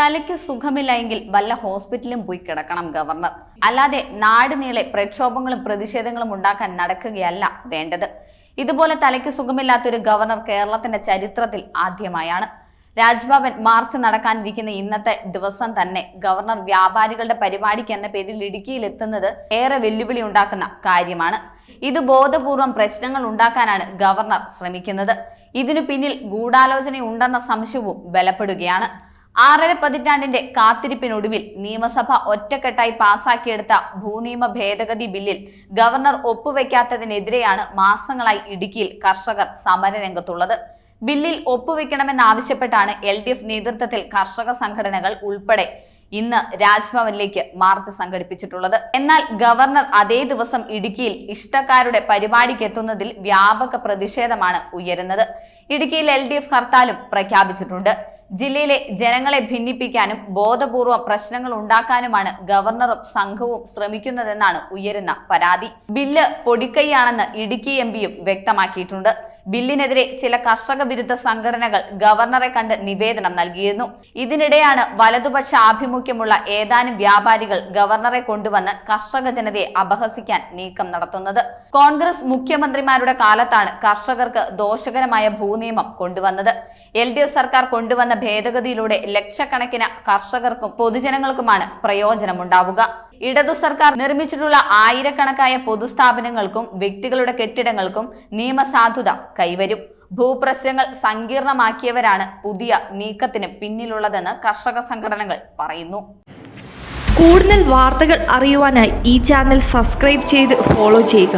തലയ്ക്ക് സുഖമില്ല എങ്കിൽ വല്ല ഹോസ്പിറ്റലും പോയി കിടക്കണം ഗവർണർ. അല്ലാതെ നാട് നീളെ പ്രക്ഷോഭങ്ങളും പ്രതിഷേധങ്ങളും ഉണ്ടാക്കാൻ നടക്കുകയല്ല വേണ്ടത്. ഇതുപോലെ തലയ്ക്ക് സുഖമില്ലാത്തൊരു ഗവർണർ കേരളത്തിന്റെ ചരിത്രത്തിൽ ആദ്യമായാണ്. രാജ്ഭവൻ മാർച്ച് നടക്കാനിരിക്കുന്ന ഇന്നത്തെ ദിവസം തന്നെ ഗവർണർ വ്യാപാരികളുടെ പരിപാടിക്ക് എന്ന പേരിൽ ഇടുക്കിയിൽ എത്തുന്നത് ഏറെ വെല്ലുവിളി ഉണ്ടാക്കുന്ന കാര്യമാണ്. ഇത് ബോധപൂർവം പ്രശ്നങ്ങൾ ഉണ്ടാക്കാനാണ് ഗവർണർ ശ്രമിക്കുന്നത്. ഇതിനു പിന്നിൽ ഗൂഢാലോചന ഉണ്ടെന്ന സംശയവും ബലപ്പെടുകയാണ്. ആറര പതിറ്റാണ്ടിന്റെ കാത്തിരിപ്പിനൊടുവിൽ നിയമസഭ ഒറ്റക്കെട്ടായി പാസാക്കിയെടുത്ത ഭൂനിയമ ഭേദഗതി ബില്ലിൽ ഗവർണർ ഒപ്പുവെക്കാത്തതിനെതിരെയാണ് മാസങ്ങളായി ഇടുക്കിയിൽ കർഷകർ സമരരംഗത്തുള്ളത്. ബില്ലിൽ ഒപ്പുവെക്കണമെന്നാവശ്യപ്പെട്ടാണ് എൽ ഡി എഫ് നേതൃത്വത്തിൽ കർഷക സംഘടനകൾ ഉൾപ്പെടെ ഇന്ന് രാജ്ഭവനിലേക്ക് മാർച്ച് സംഘടിപ്പിച്ചിട്ടുള്ളത്. എന്നാൽ ഗവർണർ അതേ ദിവസം ഇടുക്കിയിൽ ഇഷ്ടക്കാരുടെ പരിപാടിക്ക് എത്തുന്നതിൽ വ്യാപക പ്രതിഷേധമാണ് ഉയരുന്നത്. ഇടുക്കിയിൽ എൽ ഡി എഫ് ഹർത്താലും പ്രഖ്യാപിച്ചിട്ടുണ്ട്. ജില്ലയിലെ ജനങ്ങളെ ഭിന്നിപ്പിക്കാനും ബോധപൂർവം പ്രശ്നങ്ങൾ ഉണ്ടാക്കാനുമാണ് ഗവർണറും സംഘവും ശ്രമിക്കുന്നതെന്നാണ് ഉയരുന്ന പരാതി. ബില്ല് പൊടിക്കൈയാണെന്ന് ഇടുക്കി എം വ്യക്തമാക്കിയിട്ടുണ്ട്. ബില്ലിനെതിരെ ചില കർഷക വിരുദ്ധ സംഘടനകൾ ഗവർണറെ കണ്ട് നിവേദനം നൽകിയിരുന്നു. ഇതിനിടെയാണ് വലതുപക്ഷ ആഭിമുഖ്യമുള്ള ഏതാനും വ്യാപാരികൾ ഗവർണറെ കൊണ്ടുവന്ന് കർഷക ജനതയെ അപഹസിക്കാൻ നീക്കം നടത്തുന്നത്. കോൺഗ്രസ് മുഖ്യമന്ത്രിമാരുടെ കാലത്താണ് കർഷകർക്ക് ദോഷകരമായ ഭൂനിയമം കൊണ്ടുവന്നത്. എൽ ഡി എഫ് സർക്കാർ കൊണ്ടുവന്ന ഭേദഗതിയിലൂടെ ലക്ഷക്കണക്കിന് കർഷകർക്കും പൊതുജനങ്ങൾക്കുമാണ് പ്രയോജനമുണ്ടാവുക. ഇടതു സർക്കാർ നിർമ്മിച്ചിട്ടുള്ള ആയിരക്കണക്കായ പൊതുസ്ഥാപനങ്ങൾക്കും വ്യക്തികളുടെ കെട്ടിടങ്ങൾക്കും നിയമസാധുത കൈവരും. ഭൂപ്രശ്നങ്ങൾ സങ്കീർണമാക്കിയവരാണ് പുതിയ നീക്കത്തിന് പിന്നിലുള്ളതെന്ന് കർഷക സംഘടനകൾ പറയുന്നു. കൂടുതൽ വാർത്തകൾ അറിയുവാനായി ഈ ചാനൽ സബ്സ്ക്രൈബ് ചെയ്ത് ഫോളോ ചെയ്യുക.